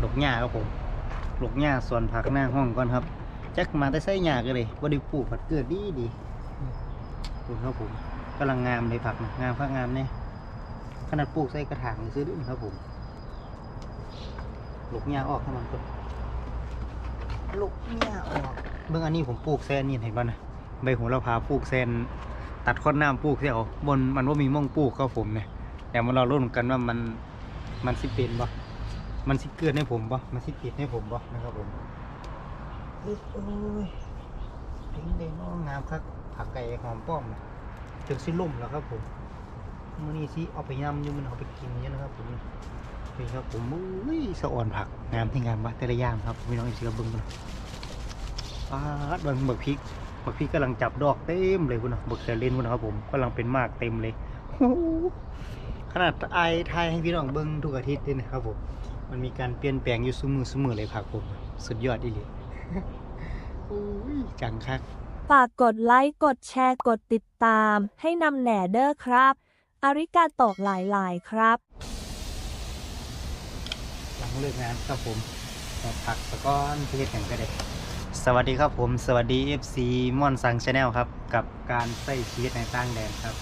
หลกหญ้าครับผมหลกหญ้าส่วนผักหน้าห้องก่อนครับแจ็คมาได้ใส่หญ้ากันเลยว่าได้ปลูกผัดเกิดดีดีดูครับผมกำลังงามเลยผักนะงามผักงามเนี่ยขนาดปลูกใส่กระถางนี่ซื้อด้วยครับผมหลกหญ้าออกข้างมันก่อนหลกหญ้าออกเบื้องอันนี้ผมปลูกแซนนี่เห็นป่ะนะใบโหระพาปลูกแซนตัดข้อนน้ำปลูกเสียวบนมันว่ามีม่องปลูกครับผมเนี่ยแต่มาเราลุ้นกันว่ามัน มันสิเป็นบ่มันสิเกิดให้ผมบ่มันสิติดให้ผมบ่นะครับผมโอ้ยถึงได้น้องงามครับผักไก่หอมป้อมนะจนสิล่มแล้วครับผมมื้อนี้สิเอาไปยำอยู่มันเอาไปกินเนี่ยนะครับผมนี่ครับผมอุ้ยสะอ่อนผักงามที่งามวะแต่ละอย่างครับพี่น้องอีกทีก็เบิ่งกันปาดบิ่งบิกพริกบักพี่กกำลังจับดอกเต็มเลยคุณนะบักเซเลนคุณนะครับผมกำลังเป็นมากเต็มเลยโอ้ นาดไอทายให้พี่น้องเบิ้งทุกอาทิตย์เลยนะครับผมมันมีการเปลี่ยนแปลงอยู่เสมอเสมอเลยครับผม สุดยอดอีหลีโอ้ยจังคักฝากกดไลค์กดแชร์กดติดตาม ให้นำแหน่เด้อครับ อาริกาโตะหลายๆครับ หลังเลิกงานครับผมแต่ผักตะก้อนที่เฮ็ดกันก็ได้ สวัสดีครับผม สวัสดี FC ม่อนสังชาแนลครับ กับการใส่ชีวิตในต่างแดนครับ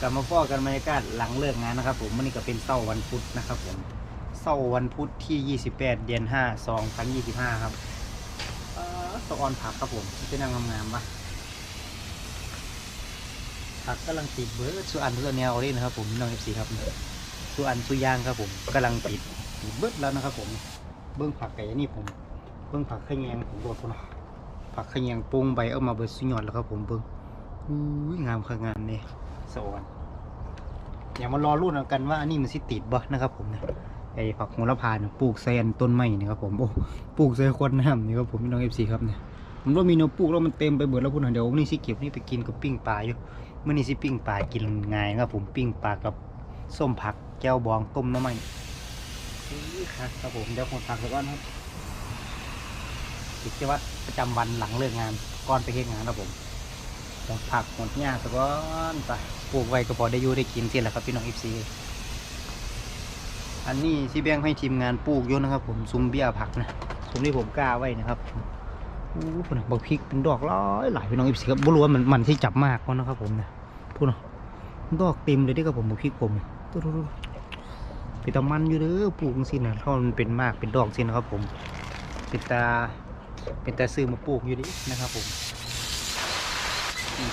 กลับมาฟอกันบรรยากาศหลังเลิกงานนะครับผมวันนี้ก็เป็นเสาร์วันพุธนะครับผมเสาร์วันพุธที่ 28 เดือน5 2025 ครับเออสะออนผักครับผมเป็นนางงามๆปะผักกำลังติดเบอร์สุอันสุแนวเลยนะครับผมน้อง FC ครับสุอันสุย่างครับผมกำลังติดติดเบิดแล้วนะครับผมเบื้องผักไก่นี่ผมเบื้องผักขะแยงผมบอกคนผักขะแยงปรุงใบเอามาเบิดสุยอดแล้วครับผมเบิ้งอุ้ยงามขางามเนี่ย สวรรค์อย่ามารอรุ่นกันว่าอันนี้มันสิติดบ่นะครับผมเนี่ยไอ้ผักโหระพาเนี่ยปลูกแซนต้นไม้นี่ครับผมโอ้ปลูกใส่ขวดน้ำนี่ครับผมพี่น้องเอฟซีครับเนี่ยมันว่ามีแนวปลูกแล้วมันเต็มไปเบิดแล้วพุ่นเดี๋ยวนนี้สิเก็บนี่ไปกินกับปิ้งปลาอยู่เมื่อนี้สิปิ้งปลากินง่ายครับผมปิ้งปลากับส้มผักแก้วบองต้มน้ำมันครับครับผมเดี๋ยวผมผักไปก่อนครับกิจวัตรประจำวันหลังเลิกงานก่อนไปเฮ็ดงานครับผม ผักหมดหญ้าสะก้อนไปปลูกไว้ก็พอได้อยู่ได้กินเสียแหละครับพี่น้องเอฟซีอันนี้ที่แบ่งให้ทีมงานปลูกอยู่นะครับ ผมซุ้มเบี้ยผักนะซุ้มที่ผมกล้าไว้นะครับอู้พูนะบักพริกเป็นดอกหลายหลายพี่น้องเอฟซีครับบ่รู้ว่ามันมันที่จับมากกว่านะครับผมนะพูดนะดอกเต็มเลยเด้อครับผมบักพริกผมตุ๊ดๆๆเป็นตะมันอยู่เด้อปลูกสินะถ้ามันเป็นมากเป็นดอกสินะครับผมเป็นตาเป็นต่ซื้อมาปลูกอยู่ดินะครับผมอืม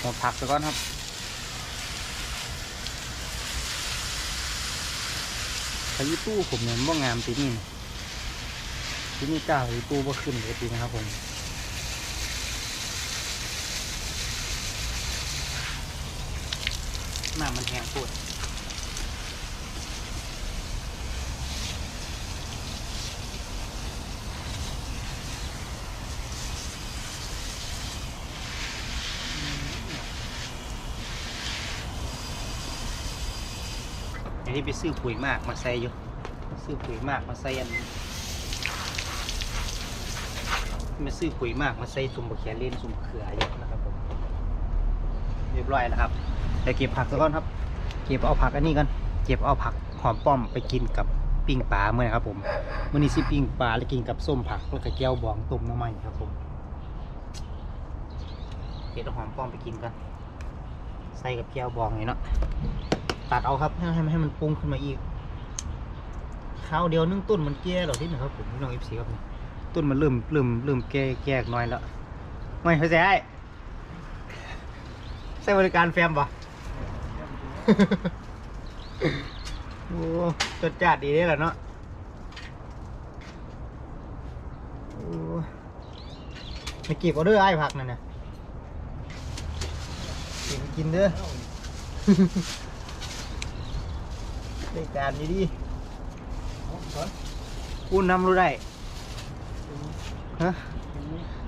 หมดผักไปก่อนครับพายุตู้ผมเนี่ยว่างามปีนี้ปีนี้กล้าพายุตู้ว่าขึ้นเลยปีนะครับผมหน้ามันแห้งปวด อันนี้ไปซื้อปุ๋ยมากมาใส่อยู่ ซื้อปุ๋ยมากมาใส่อันมาซื้อปุ๋ยมากมาใส่สุ่มบะเขียเล่นสุ่มเขืออยู่นะครับผมเรียบร้อยแล้วครับเดี๋ยวเก็บผักซะก่อนครับ เก็บเอาผักอันนี้กันเก็บเอาผักหอมป้อมไปกินกับปิ้งปลาเมื่อนะครับผมมื่อนี้สิปิ้งปลาแล้วกินกับส้มผักแล้วก็แก้วบองต้มน้ำมันครับผมเก็บเอาหอมป้อมไปกินกันใส่กับแก้วบองนี่เนาะ ตัดเอาครับให้ให้ให้มันปรุงขึ้นมาอีกข้าวเดียวนึ่งต้นมันแก่หรอที่นะครับผมพี่น้องเอฟซีครับต้นมันเริ่มเริ่มเริ่มแก่แก่น้อยแล้วไม่เข้าใจใช้บริการแฟมปะโอ้จดจัดดีได้แหละเนาะโอ้ไม่เก็บเอาด้อไอ้ผักนั่นน่ะเก็บกินเด้อ ได้การดีดีอุ่นน้ำรู้ได้ฮะ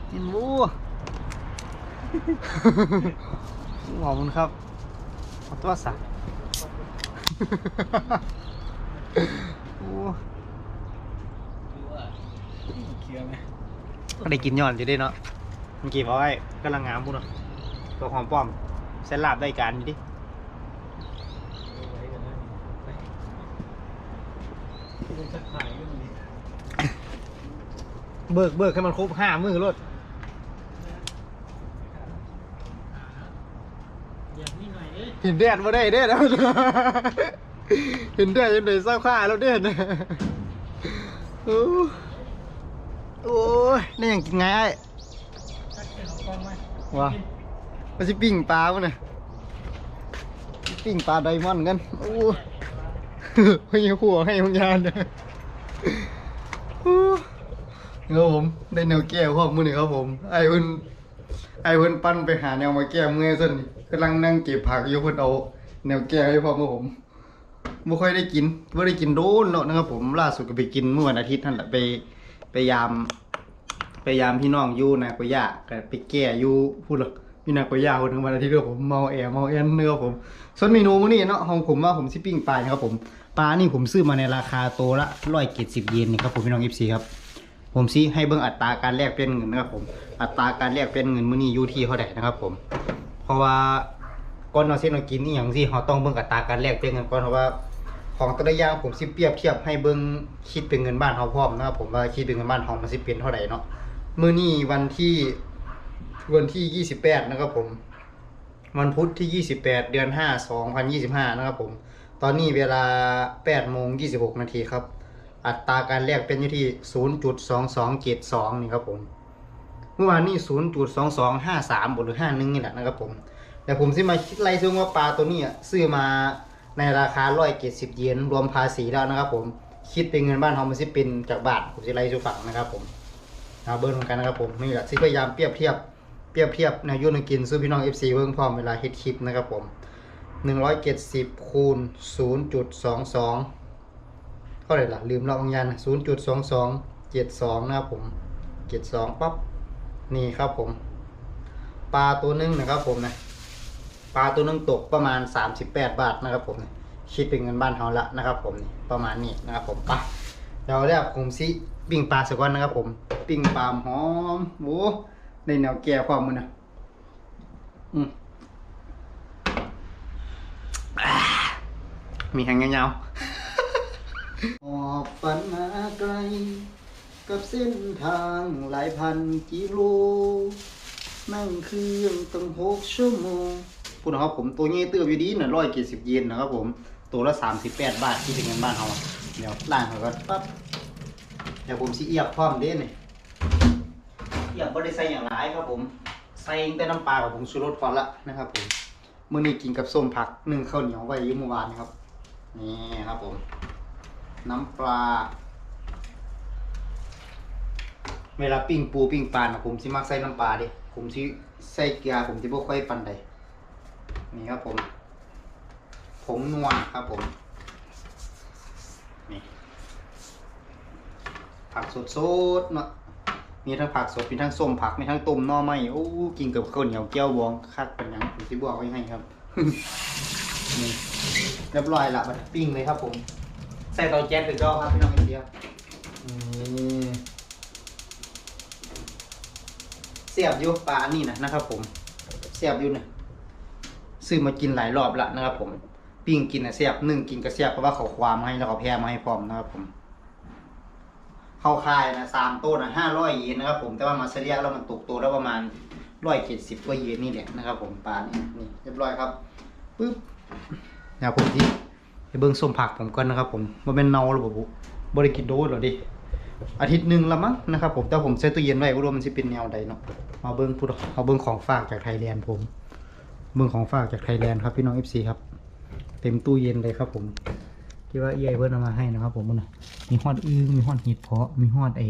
เห็นบูขอบคุณครับขอตัวสักโอ้ก็ได้กินย้อนอยู่ด้วยเนาะมันกี่เอาไว้กำลังงามพูดเนาะตัวหอมป้อมเส้นลาบได้การอยู่ดิ เบิกเบิกให้มันครบห้ามือรถอย่างนี้หน่อยเอ๊ะเห็นแดดมาได้เด้อนะเห็นแดดยังไงเศร้าข้าแล้วเด้อนะโอ้โอ้ยนี่ยังกินไงไอ้ชักเก็บของกองไว้ว้ามันสิปิ้งปลามันน่ะปิ้งปลาไดมอนด์กันโอ้ให้ขัวให้พงยานเนี่ยโอ้ ครับผมได้แนวแก้วพร้อมือนี่ครับผม ไอ้เพิ่นไอ้เพิ่นปั้นไปหาแนวมาแก้เมื่อยส้นนี่กำลังนั่งเก็บผักอยู่เพิ่นเอา แนวแก้วให้พร้อมกับผมไม่ค่อยได้กินไม่ได้กินโดนเนาะนะครับผมล่าสุดก็ไปกินเมื่อวันอาทิตย์นั่นแหละไปไปยามพยายามพี่น้องอยู่นาโกย่าก็ไปแก้อยู่พูดหรอกพี่นาโกย่าคนทั้งวันอาทิตย์เด้อผมเมาแอร์เมาแอนเนื้อผม ส่วนเมนูมื้อนี้เนาะของผมว่าผมสิปปิ้งปลานะครับผมปลานี่ผมซื้อมาในราคาโตละร้อยเจ็ดสิบเยนนี่ครับผมพี่น้องอีฟซีครับ ผมซีให้เบิ่งอัตราการแลกเปลี่ยนเงินนะครับผม อัตราการแลกเปลี่ยนเงินมื้อนี้อยู่ที่เท่าไหร่นะครับผม เพราะว่าก่อนเราเส้นเรากินนี่อย่างที่เราต้องเบิ่งอัตราการแลกเปลี่ยนเงินก่อนเพราะว่าของแต่ละอย่างผมสิเปรียบเทียบให้เบิ่งคิดเป็นเงินบ้านเฮาพร้อมนะครับผมว่าคิดเป็นเงินบ้านเฮามันสิเป็นเท่าไหร่เนาะมื้อนี้วันที่วันที่ 28 นะครับผม วันพุธที่ 28 เดือน 5 2025 นะครับผม ตอนนี้เวลา8โมง26 นาทีครับ อัตราการแลกเป็นอยู่ที่ 0.2272 นี่ครับผม เมื่อวานนี้0.2253บหรือ 51 นี่แหละนะครับผม แต่ผมสิมาคิดไล่ซึ่งว่าปลาตัวนี้อะซื้อมาในราคา 170 เยนรวมภาษีแล้วนะครับผม คิดเป็นเงินบ้านเฮามันสิเป็นจากบาท ผมสิไล่สู่ฝั่งนะครับผมเอาเบิ้งเหมือนกันนะครับผมนี่แหละที่พยายามเปรียบเทียบเปรียบเทียบแนยุ่นกินซื้อพี่น้อง FC เบิ้งพร้อมเวลาเฮ็ดคลิปนะครับผม170คูณ0.22 เท่าไหร่ล่ะลืมแล้วบางยัน0.22 72นะครับผม72ปั๊บนี่ครับผม ปลาตัวหนึงนะครับผมนะปลาตัวนึงตกประมาณ 38 บาทนะครับผมนะคิดเป็นเงินบ้านเฮาละนะครับผมประมาณนี้นะครับผมไปเราแรกผมสิปิ้งปลาสักวันนะครับผมปิ้งปลาหอมโอ้ในแนวแก่ความมันนะอืมมีแหงยาวๆ หอบฝันมาไกล กับเส้นทางหลายพันกิโล นั่งเครื่องตั้งหกชั่วโมงพูดนะครับผมตัวนี้เติบอยู่ดีนะร้อยเจ็ดสิบเยนนะครับผมตัวละสามสิบแปดบาทที่เป็นเงินบ้านเราเดี๋ยวล่างเขาก็ปั๊บเดี๋ยวผมสิเอียบพร้อมเด้นี่เอียบบ่ได้ใส่อย่างหลายครับผมใส่แต่น้ำปลากับผมชูรสก่อนละนะครับผมเมื้อนี้กินกับส้มผักนึ่งข้าวเหนียวไว้ยี่เมื่อวานนะครับนี่ครับผม น้ำปลา เวลาปิ้งปูปิ้งปลานะผมสิมักใส่น้ำปลาดิผมสิใส่เกลือผมสิบ่ค่อยปานใดนี่ครับผมผงนัวครับผมนี่ผักสดๆเนาะมีทั้งผักสดมีทั้งส้มผักมีทั้งต้มหน่อไม้โอ้กินกับข้าวเหนียวแก้วบองคักเป็นหยังผมสิบอกไว้ให้ครับนี่เรียบร้อยละบัดปิ้งเลยครับผม ใส่เตาแก๊สถึงก็ครับพี่น้องอินเดียนี่เสียบอยู่ปลาอันนี่นะนะครับ ผมเสียบอยู่เนี่ยซื้อมากินหลายรอบละนะครับ ผมปิ้งกินนะเสียบนึ่งกินก็เสียบเพราะว่าเขาความมาให้แล้วเขาแพร่มาให้พร้อมนะครับ ผมเข้าค่ายนะสามตัวนะห้าร้อยเยนนะครับผมแต่ว่ามาเฉลี่ยแล้วมันตกตัวแล้วประมาณร้อยเจ็ดสิบกว่าเยนนี่แหละนะครับ ผมปลานี่นี่เรียบร้อยครับปึ๊บเดี๋ยวผมที่ ไปเบิ้งส้มผักผมก่อนนะครับ ผมว่าเป็นเนาหรือเปล่าบุบริกิโดสหรอดิอาทิตย์หนึ่งละมั้งนะครับผมแต่ผมใส่ตู้เย็นไว้ว่ามันจะเป็นแนวใดเนาะมาเบิ้งพูดเอาเบิ้งของฝากจากไทยแลนด์ผม เบิ้งของฝากจากไทยแลนด์ครับพี่น้องเอฟซีครับ เต็มตู้เย็นเลยครับผมคิดว่าเอ้ยเพื่อนเอามาให้นะครับ ผมมันนะมีฮอดอึ้งมีฮอดเห็ดเพาะมีฮอดไอ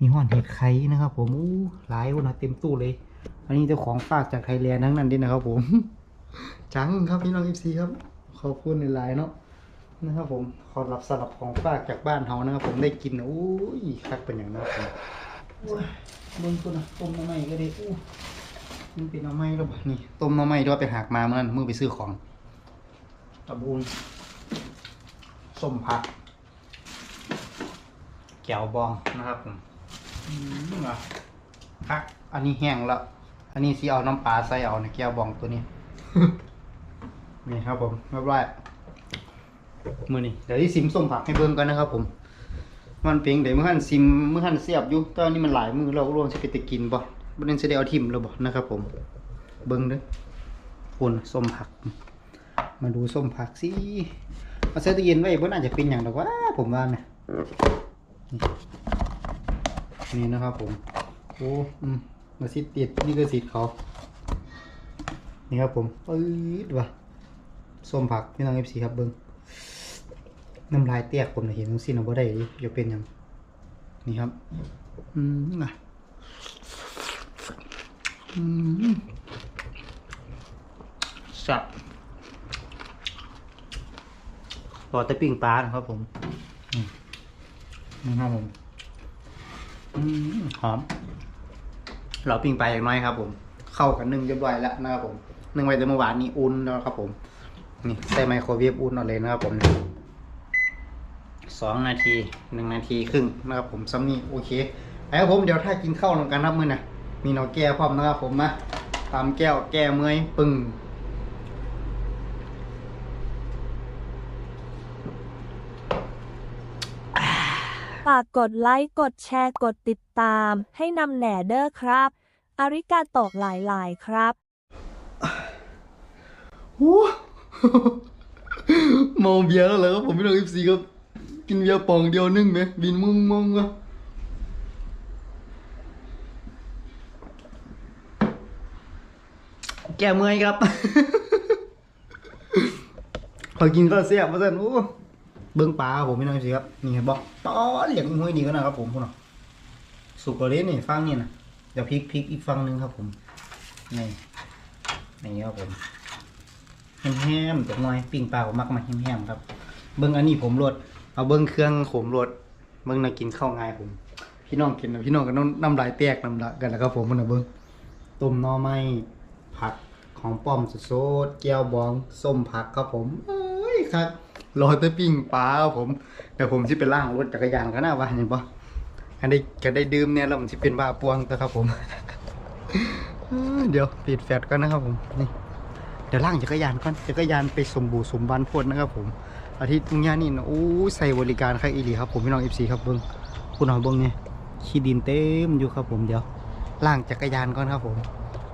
มีฮอดเห็ดไข่นะครับ ผมอู้หลายคนนะเต็มตู้เลย อันนี้เจ้าของฝากจากไทยแลนด์ทั้งนั้นดินะครับ ผมจังครับพี่น้องเอฟซีครับ อบคุณในไลน์เนาะนะครับผมขอรับสลับของฝากจากบ้านเฮานะครับผมได้กินอู้ยคักเป็นอย่างนั้นครับโอ้ยบิ้งคนนะต้มน้ำไม่ก็ได้อู้มันเป็นน้ำไม่แล้วบ่านี่ต้มน้ำไม่ด้วยไปหักมาเมื่อนั้นมือไปซื้อของตะบูนส้มผักแก้วบองนะครับผมอืมอะพักอันนี้แห้งแล้ว อันนี้สิเอาน้ำปลาใส่เอาในแก้วบองตัวนี้ นี่ครับผมเรียบร้อยมือนี้เดี๋ยวที่ซิมส้มผักให้เบิ่งกันนะครับผม มันเป็นเดี๋ยวเมื่อหันซิมเมื่อหันเสียบอยู่ตอนนี้มันหลายมือเรารวมจะไปตะกินบ่บ่นั้นจะได้เอาทิมแล้วบ่นะครับผม เบิ่งเด้อคุณส้มผัก มาดูส้มผักสิเอาใส่ตู้เย็นไว้บ่น่าจะเป็นอย่างดอกว่าผมว่านะนี่นี่นะครับผมโอ้อืมมาสิติดนี่ก็สิทธิ์เขา นี่ครับผมปื๊ดว่ะ ส้มผักพี่น้อง FC ครับเบิ่งน้ำลายเตียกผมนะเห็นสินะบ่ได้จะเป็นยังนี่ครับ อืมอะอืมสับรอแต่ปิ้งปลานะครับผมนี่ครับผมอืมหอม เราปิ้งปลาอย่างน้อยครับ ผม เข้ากันนึ่งเรียบร้อยแล้วนะครับผมนึ่งไว้แต่เมื่อวานนี้อุ่นแล้วครับผม นี่ใส่ไมโครเวฟอุ่นเอาเลยนะครับผมสองนาทีหนึ่งนาทีครึ่งนะครับผมซัมนี่โอเคไอ้ครับผมเดี๋ยวถ้ากินข้าวนำกันครับมื้อน่ะมีหนอแก้วพร้อมนะครับผมมาตามแก้วแก้เมื่อยปึ้งฝากกดไลค์ กดแชร์ กดติดตาม ให้นำแหน่เด้อครับ อาริกาโตะหลาย ๆ ครับ โอ้ เมาเบียร์แล้วเหรอครับผมพี่น้องเอฟซีครับกินเบียร์ปองเดียวนึ่งไหมบินมึงมงวะแก้เมื่อยครับพอกินก็เสียบมาสั่นโอ้เบิ้งปลาครับผมพี่น้องสิครับนี่เห็นบอกต่อเหลียงห้วยนี่ก็นะครับผมพุ่นเนาะสุกเล่นนี่ฟังนี่นะเดี๋ยวพลิกพลิกอีกฟังหนึงครับผมนี่นี่ครับผม แฮมๆจักหน่อยปิ้งปลาผมมักมาแฮมๆครับ เบิ้งอันนี้ผมรดเอาเบิ้งเครื่องขมรดเบิ้งน่ากินข้าวง่ายผม พี่น้องกินนะพี่น้องก็ต้องน้ำลายแตกน้ำลายกันนะครับผมมันนะเบิ้งต้มหน่อไม้ผักของป้อมสดๆแก้วบองส้มผักครับผมเอ้ยครับรอแต่ปิ้งปลาครับผมเดี๋ยวผมที่ไปล่างรถจักรยานก็น่าว่าเห็นปะอันนี้ก็ได้ดื่มเนี่ยแล้วมันจะเป็นบ้าปวงแต่ครับผม เดี๋ยวปิดแฟลชก่อนนะครับผมนี่ ดี๋ยวล่างจักรยานก่อนจักรยานไปสมบูรณ์สมบันพดนะครับผมอาทิตย์งานนี่นะโอ้ยใส่บริการใครอีหลีครับผมพี่น้องเอฟซีครับเบิ้งคุณเอาเบิ้งเนี่ยขี้ดินเต็มอยู่ครับผมเดี๋ยวล่างจักรยานก่อนครับผม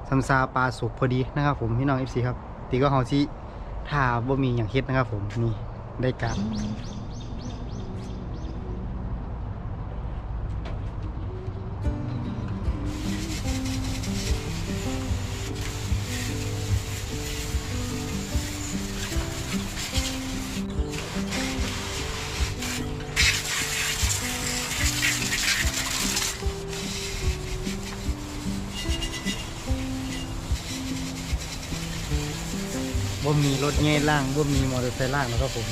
ซัมซาปลาสุกพอดีนะครับผมพี่น้องเอฟซีครับตีก็เฮาซีถ้าบ่มีอย่างเฮ็ดนะครับผมนี่ได้การ บ่มีรถเงี้ยล่างบ่มีมอเตอร์ไซค์ล่างนะครับผม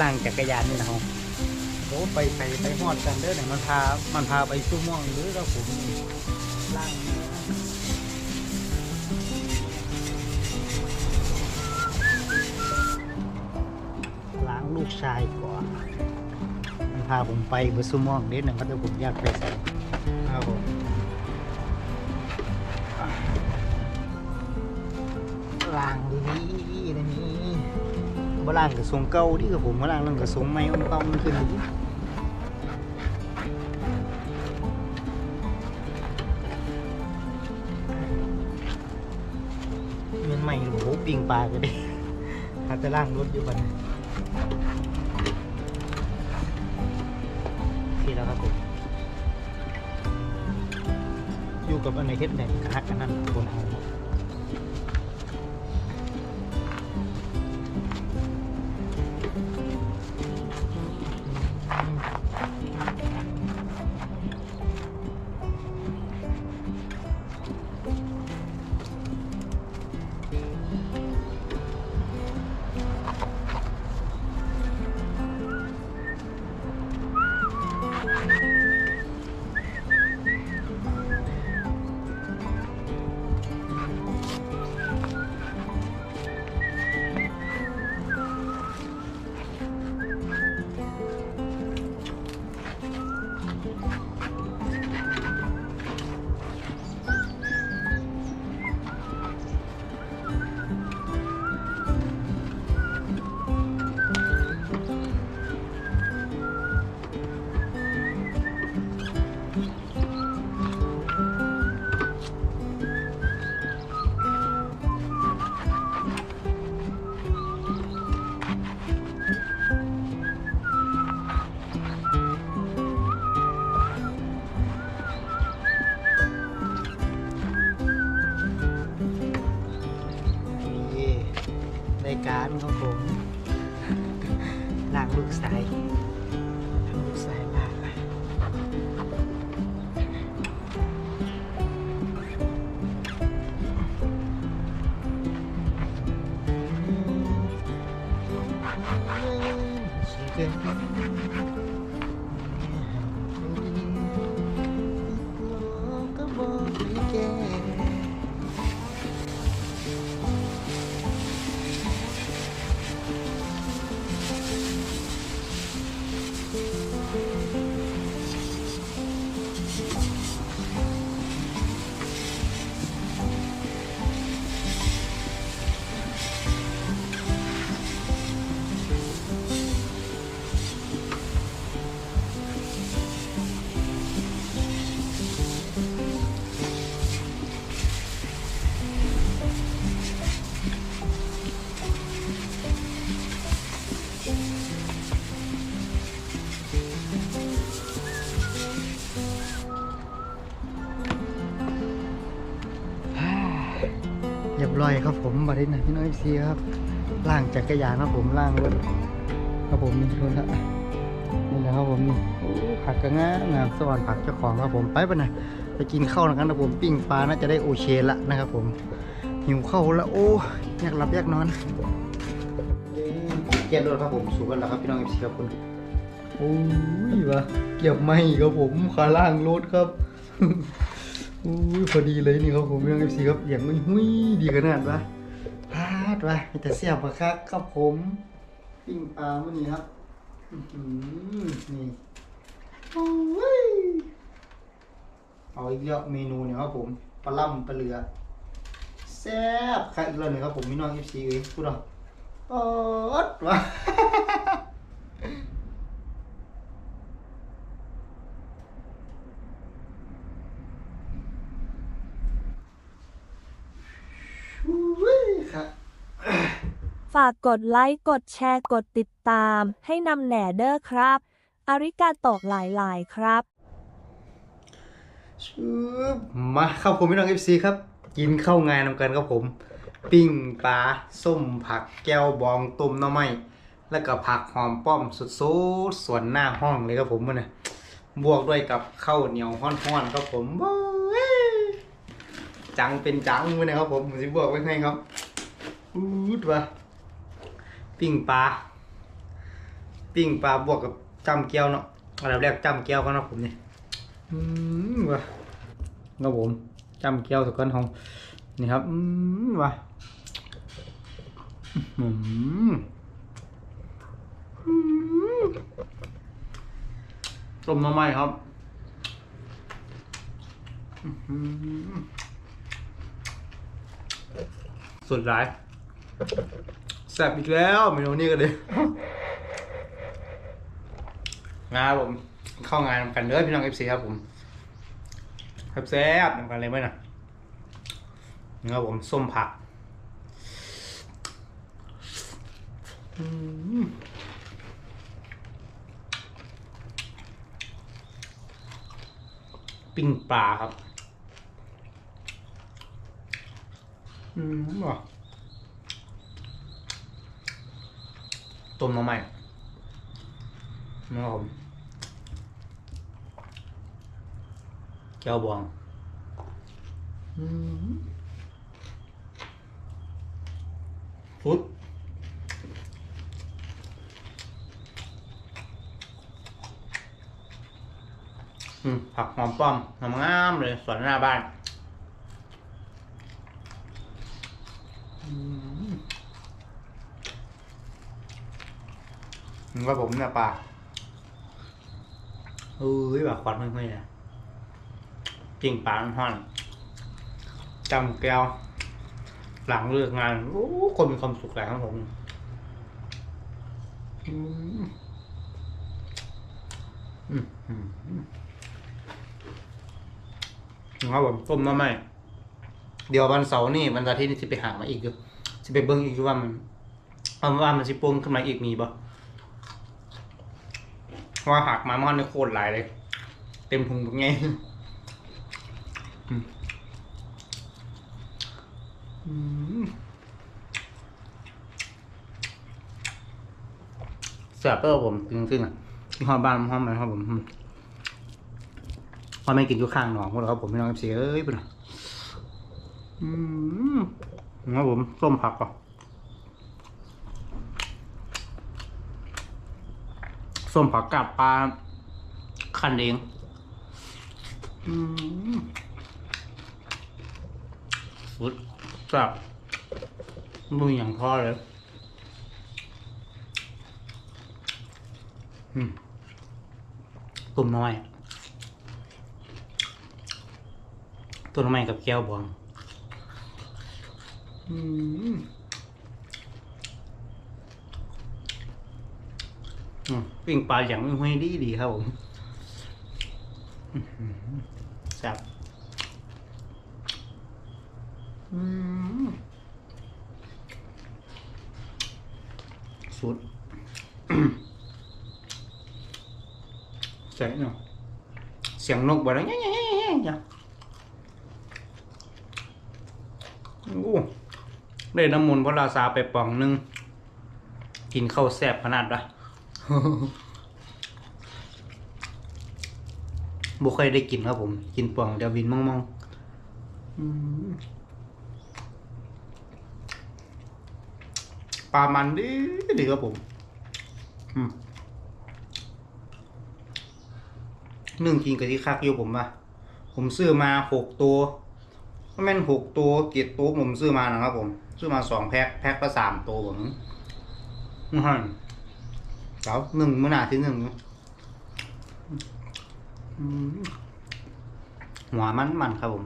ล่างจักรยานนี่นะครับโอ้ไปไปไปฮอดกันเด้อเนี่ยมันพา มันพาไปชุ่ม่วงหรือครับผมล่างล้างลูกชายก่อนมันพาผมไปเบอร์ซุม่วงเด้อหนึ่งก็จะผมอยากไปใส่ครับผม ล่างดีๆนะนี่บล่างกระทรงเก่าดิกับผมบล่างเรื่งกระทรงใหม่มันต้องมันขึ้นดิมันใหม่หรือโหปิงปลาก็ได้หาแต่ล่างรถอยู่บัดนี้ที่แล้วครับผมอยู่กับอันไหนเฮ็ดไหนคักอันนั้นคนเอา รียบร้อยครับผมมาได้นะพี่น้อยซีครับล่างจักรยานครับผมล่างรถครับผมนี่รถละนี่แหละครับผมนี่โอ้ผักก็งามงามสวรรค์ผักเจ้าของครับผมไปปะนะไปกินข้าวนะครับผมปิ้งปลาน่าจะได้โอเคละนะครับผมหิวข้าวแล้วโอ้อยากหลับอยากนอนเกียร์รถครับผมสูงกันแล้วครับพี่น้องเอฟซีครับคุณโอ้ยวะเกี่ยวไม่ครับผมขาล่างรถครับ อุ้พอดีเลยนี่ครับผมเรื่องเอฟซีครับอย่างอุ้ยหุ้ยดีขนาดวะพลาดวะมีแต่เสียบปะครับครับผมปิ้งปลาเมื่อนี้ครับอื้อหือนี่โอ้ยเอาอีกแล้วเมนูเนี่ยครับผมปลาล่ำปลาเหลือแซ่บค่ะอีกแล้วหนึ่งครับผมพี่น้องเอฟซีเอ้ยพูดหรอปอดวะ อุ้ยค่ะ ฝากกดไลค์ กดแชร์ กดติดตาม ให้นำแหน่เด้อครับอาริกาโตะหลาย ๆ ครับชืบมาครับผมพี่น้องเอฟซีครับ กินข้าวงานนำกันครับผม ปิ้งปลาส้มผักแก้วบองต้มหน่อไม้แล้วก็ผักหอมป้อมสุดๆส่วนหน้าห้องเลยครับผมมันนะบวกด้วยกับข้าวเหนียวห้อนๆครับผมจังเป็นจังมันนะครับผมผมจะบวกไว้ให้ครับอู้ดว่ะ ปิ้งปลาปิ้งปลาบวกกับจำแก้วเนาะอันดับแรกจำแก้วก่อนนะผมเนี่ยอืมว่ะครับผมจำเกี๊ยวสักก้อนของนี่ครับอืมว่ะอืมอืมต้มน้ำไหม้ครับสุดร้าย แซ่บอีกแล้วเมนูนี้กันเลยงานผมเข้างานกันเด้อพี่น้องเอฟซีครับผมครับแซ่บนำกันเลยไหมนะนี่ครับผมส้มผักปิ้งปลาครับ อืมว่ะ ต้มน้ำใหม่นะครับผมแก้วบองฟุตผักหอมป้อมงามงามเลยสวนหน้าบ้านอืม นี่ว่าผมเนี่ยป่าเอ้ยแบบควันไม่ๆอะปิ้งปลาห่อนจำแก้ว หลังเลิกงานโอ้คนมีความสุขแหละครับผมอืมอืมอืมอืมครับผมต้มน้ำไหมเดี๋ยววันเสาร์นี่วันอาทิตย์นี่จะไปหามาอีกอยู่จะไปเบิ้งอีกว่ามันว่าว่ามันสิปรุงขึ้นมาอีกมีบ่เพราะ ว่าผักมาม่อนนโคตรหลายเลย เต็มพุงไงเสียเปอร์ผมจริงๆอะที่ห้องบ้านห้องอะไรครับผมพ่อไม่กินอยู่ข้างหนองพวกเราครับผมพี่น้องเอฟซีเอ้ยเปุ่นครับผมส้มผักก่อน ส้มผักกับปลาคันเองอืมสุดจับมืออย่างพ่อเลยอืมตุ่มน้อยตัวน้อยกับแก้วบอง อืมอืม ปิ้งปลาอย่างไม่ดีดีครับผมอื้อหือแซ่บอืมสุดเสียงเนาะเสียงนกบ่ได้เนี่ยเนี่ยโอ้ได้น้ำมนต์พระราชาไปป่องหนึงกินข้าวแซ่บขนาดละ บ่เคยได้กินครับผม กินป่องเดวินมองมองปลามันดีดีครับผมอืมนึ่งกินกับที่คักอยู่ผมว่าผมซื้อมาหกตัวก็แม่นหกตัวเจ็ดตัวผมซื้อมานะครับผม ซื้อมาสองแพ็คแพ็คละสามตัวผมอือฮะ เจ้าหนึ่งมื่อหนาที่หนึ่งหัวมันมันครับผม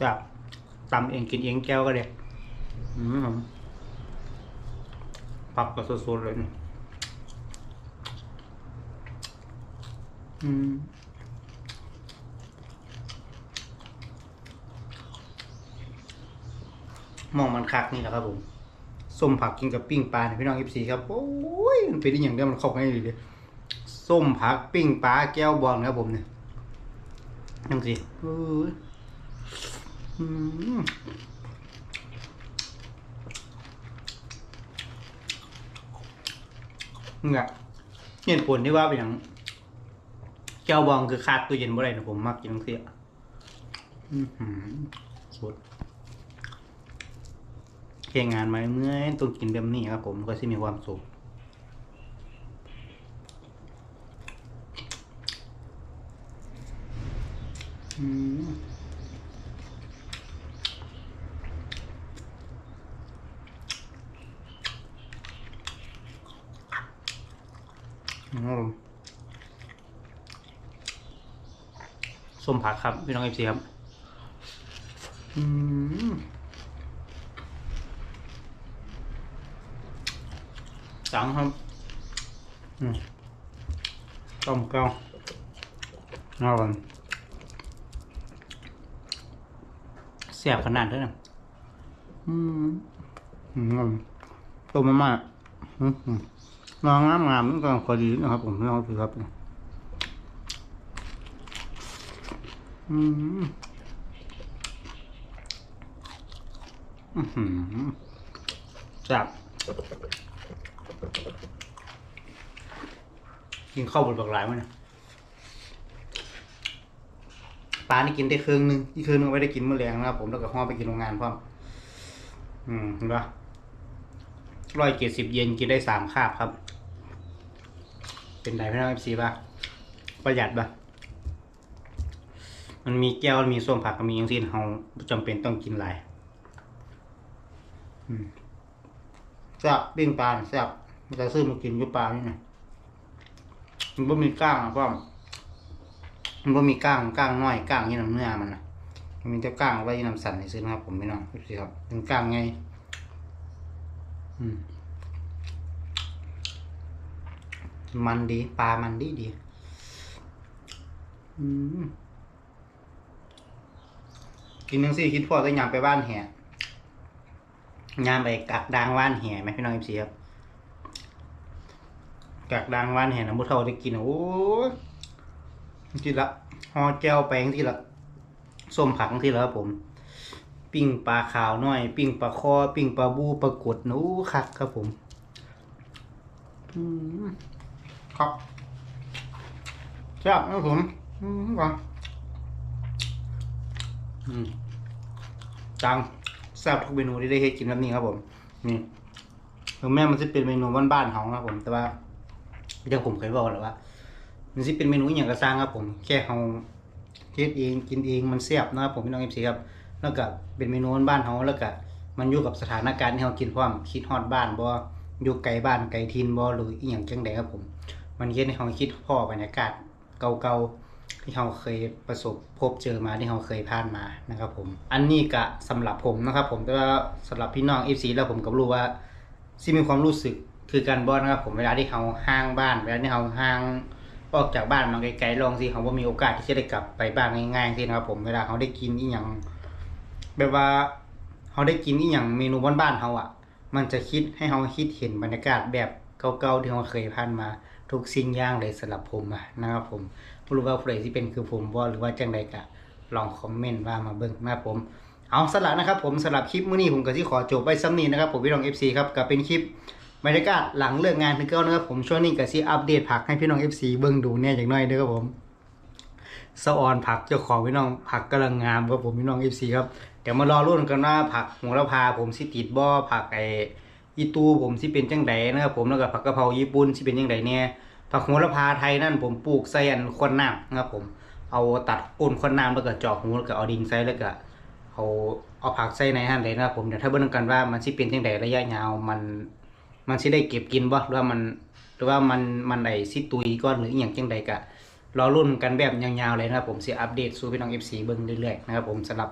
จับตำเองกินเองแก้วก็เด็กผักก็สดๆเลยนี่อืมมองมันคักนี่แหละครับผม ส้มผักกินกับปิ้งปลาเนี่ยพี่น้องเอฟซีครับโอ้ยมันเป็นอย่างเดียวมันเข้ากันด้เลยส้มผักปิ้งปลาแก้วบอลครับผมเนี่ยยังสิเอ้ยอืมเนี่ยเหตุผลที่ว่าเป็นอย่างแก้วบองคือคาดตู้เย็นบ่ได้นะผมมักกินทั้งเสียอื้อหือสุด เที่ยงงานมาเมื่อยต้องกินแบบนี้ครับผมก็สิมีความสุขอืมอืมส้มผักครับ พี่น้องเอฟซีครับ อืม จังครับอืมต้มเกาเอาก่อนแซ่บขนาดนั้นนะอืมอืมต้มมาม่าอืมอืมลองน้ำงามนี่ก็พอดีนะครับ ผมพี่น้องถือครับ อืมอือหือจับ กินข้าวบดบักหลายมั้ยนี่ยปลานี่กินได้ครึ่งหนึงอีกครึ่งหนึงไม่ได้กินเมื่อแรงนะครับผมแล้วก็ห่อไปกินโรงงานพร้อมอืมเห็นปะร้อยเจ็ดสิบเยนกินได้สามคาบครับ เป็นไงพี่น้องเอฟซีป่ะประหยัดป่ะมันมีแก้วมีส้มผักมีอย่างสิ้นเราจำเป็นต้องกินหลายอืมแซ่บปิ้งปลาแซ่บ มันจะซื้อมากินอยู่ปลานี่นมันบ่มีก้างอะพ่อมันบ่มีก้างก้างน้อยก้างยี่น้ำเนื้อมันนะมันมีแต่ก้างไว้ยี่น้ำสันให้ซื้อนะครับผมพี่น้องดูสิครับเป็นก้างไง อืมมันดีปลามันดีดีอืมกินทั้งสี่คิดพ่อก็ยามไปบ้านแห่ยามไปกักดางว่านแห่ไหมพี่น้องเอฟซีครับ กักดางว่านแห่น้ำบุเท่าได้กินโอ้ยทีละห่อแก้วแปลงทีละส้มผักทีละครับผม ปิ้งปลาขาวน้อย ปิ้งปลาคอ ปิ้งปลาบูปลากดหนูคักครับผมอืมครับแซ่บครับผมอืมก่อนอืมจังแซ่บทุกเมนูที่ได้เฮ็ดกินแบบนี้ครับผม นี่ถึงแม้มันจะเป็นเมนูบ้านๆเขาครับผม แต่ว่า ย่างผมเคยบอกแล้วว่า มันสิเป็นเมนูอย่างกระซังครับผม แค่เขาเฮ็ดเองกินเองมันแซ่บนะครับผมพี่น้องเอฟซีครับ แล้วก็เป็นเมนูบ้านเขาแล้วก็มันอยู่กับสถานการณ์ที่เขากินพร้อมคิดฮอดบ้านบ่อยู่ไกลบ้านไกลทินบ่หรืออีหยังจังใดครับผม มันเฮ็ดให้เขาคิดพ่อบรรยากาศเก่าๆที่เขาเคยประสบพบเจอมาที่เขาเคยผ่านมานะครับผม อันนี้ก็สำหรับผมนะครับผมแต่ว่าสำหรับพี่น้อง FC แล้วผมก็รู้ว่าสิมีความรู้สึก คือการบ่นะครับผมเวลาที่เขาห่างบ้านเวลาที่เขาห่างออกจากบ้านมาไกลๆลองสิเขาว่ามีโอกาสที่จะได้กลับไปบ้านง่ายๆสินะครับผมเวลาเขาได้กินอีหยังแบบว่าเขาได้กินอีหยังเมนูบ้านๆเขาอะ มันจะคิดให้เขาคิดเห็นบรรยากาศแบบเก่าๆที่เขาเคยผ่านมาทุกสิ่งอย่างเลยสำหรับผมอะนะครับผมไม่รู้ว่าใครที่เป็นคือผมบ่หรือว่าจังใดก็ลองคอมเมนต์ว่ามาเบิ่งนะผม เอาสละนะครับผมสำหรับคลิปมื้อนี้ผมก็สิขอจบไว้ซ้ำนี้นะครับผมพี่น้อง FC ครับก็เป็นคลิป บรรยากาศหลังเลิกงานถึงเก้านะครับผมช่วงนี้ก็สิอัปเดตผักให้พี่น้อง FC เบิ่งดูเนี่ยอย่างน้อยเด้อครับผมสะออนผักเจ้าของพี่น้องผักกำลังงามครับผมพี่น้อง FC ครับเดี๋ยวมารอรุ่นกันว่าผักโหระพาผมสิติดบ่อผักไออีตูผมสิเป็นจังไดนะครับผมแล้วก็ผักกะเพราญี่ปุ่นสิเป็นจังไดเนี่ยผักโหระพาไทยนั่นผมปลูกใส่อันควนน้ำนะครับผมเอาตัดก้นควนน้ำแล้วก็จาะหูแล้วก็เอาดินใส่แล้วก็เอาเอาผักใส่ในหั่นเลยนะครับผมเดี๋ยวถ้าเบิ่งกันว่ามันสิเป็นจังไดระยะยาวมัน มันสิได้เก็บกินบ่หรือว่ามันหรือว่ามันมันไดสิตุยก้อนหรืออหย่างจังใดกะรอรุ่นกันแบบยาวๆเลยนะครับผมสิอัปเดตสู่พี่น้อง FC เบิ่งเรื่อยๆนะครับผมสำหรับ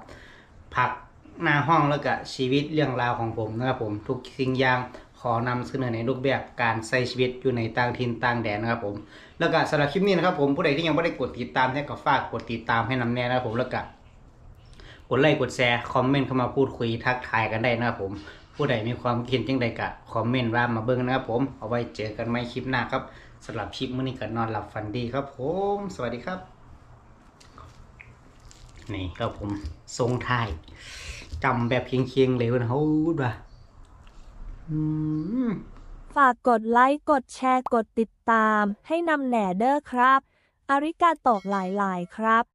ผักหน้าห้องแล้วก็ชีวิตเรื่องราวของผมนะครับผมทุกสิ่งอย่างขอนำเสนอในรูปแบบการใช้ชีวิตอยู่ในต่างถิ่นต่างแดนนะครับผม แล้วก็สำหรับคลิปนี้นะครับผมผู้ใดที่ยังไม่ได้กดติดตามเนี่ยก็ฝากกดติดตามให้นำแน่นะครับผมแล้วก็กดไลค์กดแชร์คอมเมนต์เข้ามาพูดคุยทักทายกันได้นะครับผม ผู้ใดมีความคิดจังใดก็คอมเมนต์ว่ามาเบิ่งนะครับผมเอาไว้เจอกันใหม่คลิปหน้าครับสำหรับคลิปมื้อนี้ก็นอนหลับฝันดีครับผม สวัสดีครับ นี่ครับผมทรงไทยจำแบบเคียงๆเลยนะโอ้ด่ะฝากกดไลค์ กดแชร์ กดติดตาม ให้นำแหน่เด้อครับ อาริกาโตะหลายๆ ครับ